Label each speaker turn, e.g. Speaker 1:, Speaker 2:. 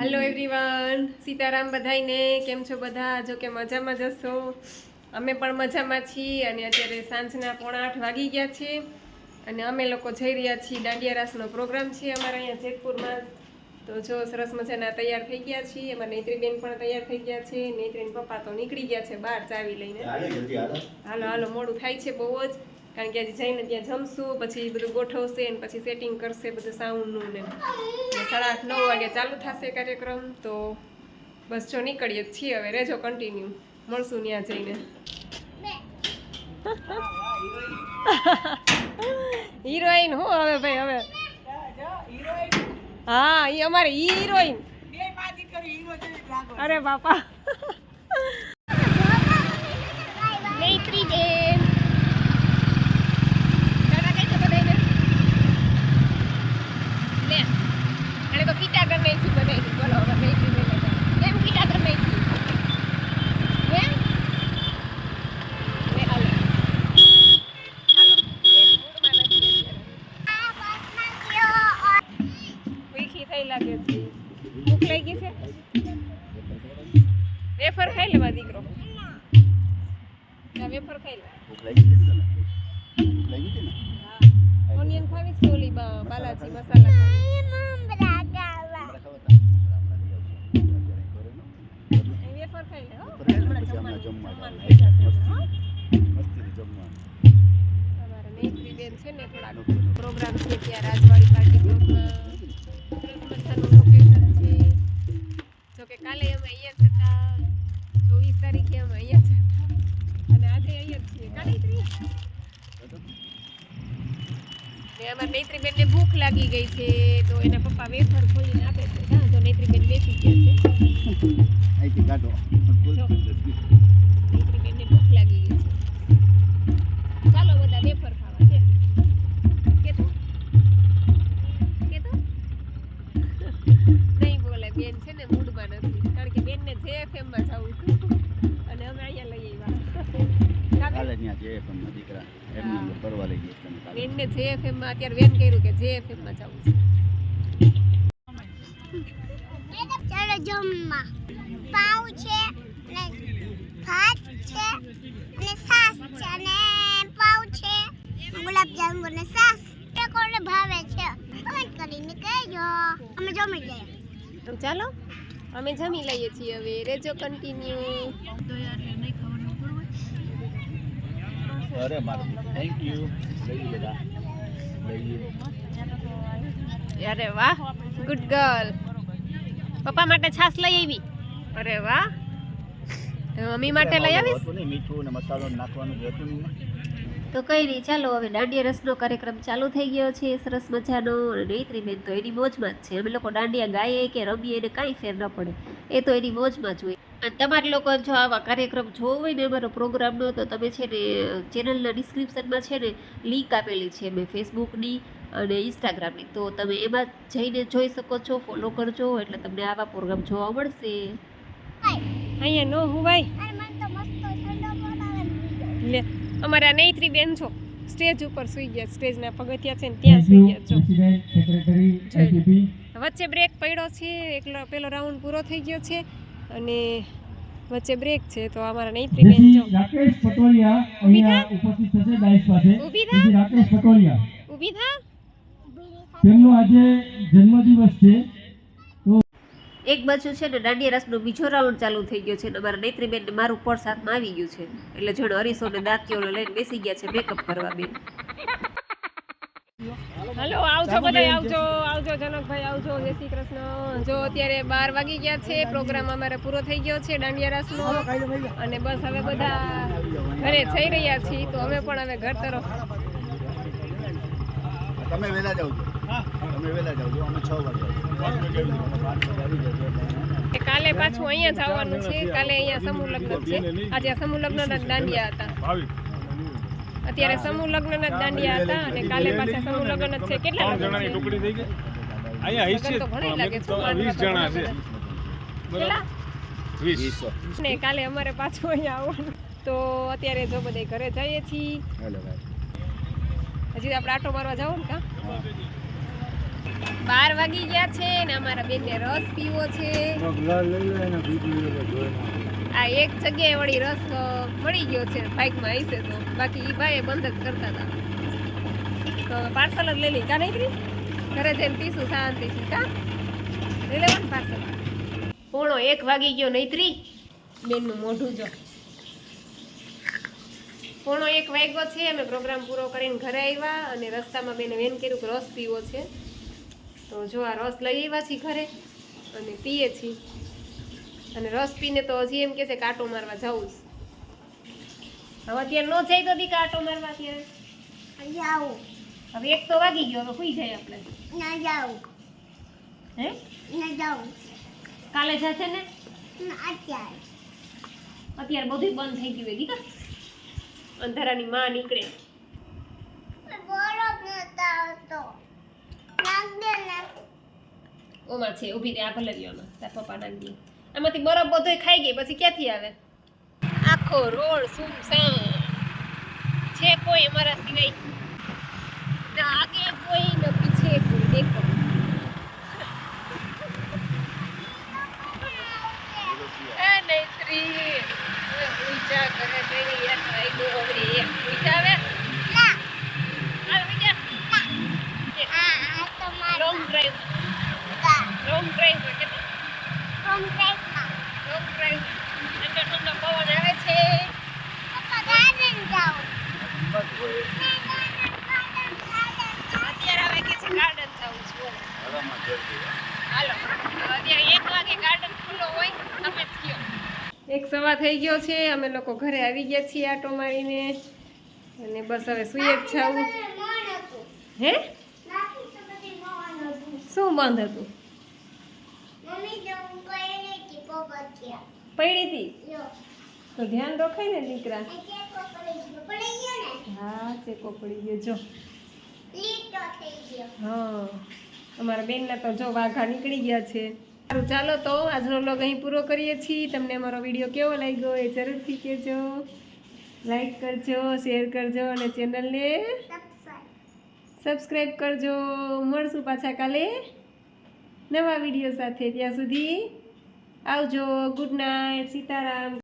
Speaker 1: Hello everyone Sitaram બધાઈને કેમ છો બધા? જો કે મજામાં જશો અમે પણ મજામાં છીએ અને અત્યારે સાંજના પોણા આઠ વાગી ગયા છે અને અમે લોકો જઈ રહ્યા છીએ દાંડિયા રાસનો પ્રોગ્રામ છે અમારા અહીંયા જેતપુરમાં. તો જો સરસ મજાના તૈયાર થઈ ગયા છીએ. એમાં નૈત્રીબેન પણ તૈયાર થઈ ગયા છે. નૈત્રીન પપ્પા તો નીકળી ગયા છે બહાર ચાવી લઈને.
Speaker 2: હાલો. હાલો
Speaker 1: મોડું થાય છે બહુ જ. કારણ કે આજે જઈને ત્યાં જમશું પછી બધું ગોઠવશે અને પછી સેટિંગ કરશે બધું સાઉન્ડનું ને. સાડા આઠ, નવ વાગે ચાલુ થશે કાર્યક્રમ, તો બસ જો નીકળીએ છીએ હવે. રેજો કન્ટિન્યુ મળશું ત્યાં જઈને. હિરોઈન હું હવે ભાઈ, હવે? હા એ અમારે હિરોઈન. અરે બાપા. મૈત્રી બેન દાદા કઈ છે બધાયને? લે આને તો કીટા કરી નાખી બધાયની. બોલો હવે મૈત્રી બેન હતા. કેમ કીટા કરી નાખી? એમ? લે હાલો. હાલો. બેન મૂડમાં નથી અત્યારે. વીખી થઈ લાગે છે ભૂખ લાગી છે? વેફર ખાઈ લેવા દીકરો. વેફર ખાઈ
Speaker 2: લેવા?
Speaker 1: ઓનિયન ખાવી છે ઓલી બાલાજી મસાલા વેફર ખાઈ લે
Speaker 2: જમવા.
Speaker 1: તમારા બેન છે ને થોડાક પ્રોગ્રામ છે ત્યાં રાજવાડી પાર્ટી પ્લોટમાં લોકેશન છે જો કે કાલે અમે અહીંયા જ હતા ચોવીસ તારીખે અમે અહીંયા જ હતા. અને આજે અહીંયા જ છીએ. કાલે ત્રીસ? અમારા નૈત્રીબેનને ભૂખ લાગી ગઈ છે તો એના પપ્પા વેફર ખોલીને આપે છે. હા તો નૈત્રીબેન બેસી ગયા છે. નૈત્રીબેનને ભૂખ લાગી ગઈ છે.
Speaker 2: દીકરા એમને ફરવા લઈ ગયા તમે
Speaker 1: માં અત્યારે બેન કર્યું કે JFM માં જવું છે.
Speaker 3: ચાલો જમવા. પાઉં છે અને ભાત છે અને છાશ છે અને પાઉં છે. ગુલાબજાંબુ ને સાસ તે કોને ભાવે છે? કમેન્ટ કરીને કહેજો. અમે જમી ગયા
Speaker 1: તો ચાલો અમે જમી લઈએ છીએ હવે. રેજો કન્ટિન્યુ
Speaker 2: અરે મારું થેન્ક યુ લઈ બધા. લઈ
Speaker 1: અરે વાહ ગુડ ગર્લ પપ્પા માટે છાશ લઈ આવી. અરે વાહ. મમ્મી માટે લઈ આવીશ?
Speaker 2: મીઠું ને મસાલો નાખવાનું હતું
Speaker 4: તો કંઈ નહીં ચાલો હવે દાંડિયા રસનો કાર્યક્રમ ચાલુ થઈ ગયો છે સરસ મજાનો. અને નૈત્રી બેન તો એની મોજમાં જ છે. અમે લોકો દાંડિયા ગાઈએ કે રમીએ એને કાંઈ ફેર ન પડે. એ તો એની મોજમાં જ હોય. તમારે લોકો જો આવા કાર્યક્રમ જોવો હોય ને અમારો પ્રોગ્રામનો તો તમે છે ને ચેનલના ડિસ્ક્રિપ્શનમાં છે ને લિંક આપેલી છે મેં ફેસબુકની અને ઇન્સ્ટાગ્રામની. તો તમે એમાં જઈને જોઈ શકો છો ફોલો કરજો એટલે તમને આવા પ્રોગ્રામ જોવા મળશે.
Speaker 1: અહીંયા નો હુવાય
Speaker 3: અરે મને તો મસ્ત
Speaker 1: લે અમારા નૈત્રી બેન છો. સ્ટેજ ઉપર સુઈ ગયા સ્ટેજના પગથિયા છે ને ત્યાં સુઈ ગયા છો. વચ્ચે બ્રેક પડ્યો છે એકલો પેલો રાઉન્ડ પૂરો થઈ ગયો છે. અને વચ્ચે બ્રેક છે તો અમારા નૈત્રી બેન જો.
Speaker 5: રાકેશ પટોલિયા અહીંયા ઉપસ્થિત થશે ડાઈસ પાસે.
Speaker 1: ઊભી થા.
Speaker 5: રાકેશ પટોલિયા.
Speaker 1: ઊભી થા?
Speaker 5: તેમનો આજે જન્મદિવસ છે.
Speaker 4: એક બાજુ છે ને દાંડિયા રસનો બીજો રાઉન્ડ ચાલુ થઈ ગયો છે અને અમારા નૈત્રીબેનને મારું પર્સ હાથમાં આવી ગયું છે. એટલે જોડે અરીસો ને દાંતીઓને લઈને બેસી ગયા છે મેકઅપ કરવા બેન.
Speaker 1: હલો આવજો બધા આવજો આવજો જનકભાઈ આવજો જય શ્રી કૃષ્ણ જો અત્યારે બાર વાગી ગયા છે પ્રોગ્રામ અમારે પૂરો થઈ ગયો છે દાંડિયા રાસનો અને બસ હવે બધા ઘરે જઈ રહ્યા છીએ તો અમે પણ હવે ઘર તરફ
Speaker 2: તમે વહેલા જાવ તમે વહેલા જાવ અમે છ વાગે
Speaker 1: કાલે પાછું અહીંયા જવાનું છે કાલે અહીંયા સમૂહ લગ્ન છે આજે સમૂહ લગ્નના જ દાંડિયા હતા અત્યારે સમૂહ લગ્નના જ દાંડિયા હતા અને કાલે પાછા સમૂહ લગ્ન જ છે. કેટલા લગ્ન છે?
Speaker 6: ટુકડી થઈ ગઈ. અહીંયા
Speaker 1: લગ્ન તો ઘણી લાગે છે.
Speaker 6: વીસ જણા છે.
Speaker 1: કેટલા? ને કાલે અમારે પાછું અહીંયા આવવાનું. તો અત્યારે જો બધે ઘરે જઈએ છીએ. હજી આપણે આટો મારવા જાવ ને કા બાર વાગી ગયા છે ને અમારા બેનને રસ પીવો છે. આ એક જગ્યાએ વળી રસ મળી ગયો છે બાઇકમાં હશે તો. બાકી એ ભાઈએ બંધ જ કરતા હતા. તો પાર્સલ જ લઈ લઈ. કા નહીં ઘરે જઈને પીશું શાંતિથી. કા? લઈ લેવાનું પાર્સલ પોણો એક વાગી ગયો નૈત્રી. બેનનું મોઢું જો. પોણો એક વાગ્યો છે અમે પ્રોગ્રામ પૂરો કરીને ઘરે આવ્યા અને રસ્તામાં બેને વેન કર્યું કે રસ પીવો છે. તો જો આ રસ લઈ આવ્યા છીએ ઘરે અને પીએ છીએ. અને રસ પીને તો હજી એમ કે છે કાંટો મારવા જવું છે. હવે અત્યારે ન જાય તો દી કાંટો મારવા ત્યારે.
Speaker 3: જાઉં
Speaker 1: હવે એક તો વાગી ગયો હવે સુઈ જાય આપણે.
Speaker 3: ના જાઉં
Speaker 1: હે?
Speaker 3: ના જાઉં
Speaker 1: કાલે જશે ને?
Speaker 3: અત્યારે.
Speaker 1: અત્યારે બધું બંધ થઈ ગયું ગીતા અંધારાની માં નીકળે
Speaker 3: બરફ નતા આવતો નાખ દે ને
Speaker 1: ઓમાં છે, ઊભી રહી આ ભલે આમાં તાર પપ્પા નાખી દે આમાંથી બરફ બધોય ખાઈ ગઈ, પછી ક્યાંથી આવે? આખો રોડ સુમસામ. છે કોઈ અમારા સિવાય ના આગે કોઈ ન પીછે કોઈ દેખો એ નૈત્રી હવે ઊંચા કરે તેરી એક વાગ્યો હવે એક ઊંચા આવે
Speaker 3: ના
Speaker 1: હાલ ઊંચા
Speaker 3: આ આ તો મારો
Speaker 1: લોંગ ડ્રાઈવ
Speaker 3: કા
Speaker 1: લોંગ ડ્રાઈવ કેટલી
Speaker 3: કોમ્પ્લેક્સમાં
Speaker 1: લોંગ ડ્રાઈવ ઠંડો ઠંડો પવન આવે છે
Speaker 3: પપ્પા ગાર્ડન જાઉં
Speaker 1: અત્યારે આવે કે છે ગાર્ડન જવું છે હાલો. અત્યારે એક વાગે ગાર્ડન ખુલ્લો હોય તમે જ કયો. એક સવા થઈ ગયો છે અમે લોકો ઘરે આવી ગયા છીએ આટો મારીને અને બસ હવે સુઈ જ જાવું હે? શું બંધ હતું પડી હતી? તો ધ્યાન રખાય ને દીકરા. હા ચેકો પડી ગયો. જો. હા અમારા બેનના તો જો વાઘા નીકળી ગયા છે. સારું ચાલો તો આજનો લોગ અહીં પૂરો કરીએ છીએ. તમને અમારો વીડિયો કેવો લાગ્યો એ જરૂરથી કહેજો. લાઈક કરજો શેર કરજો અને ચેનલને સબસ્ક્રાઈબ કરજો. મળશું પાછા કાલે નવા વીડિયો સાથે. ત્યાં સુધી આવજો. Good night Sitaram.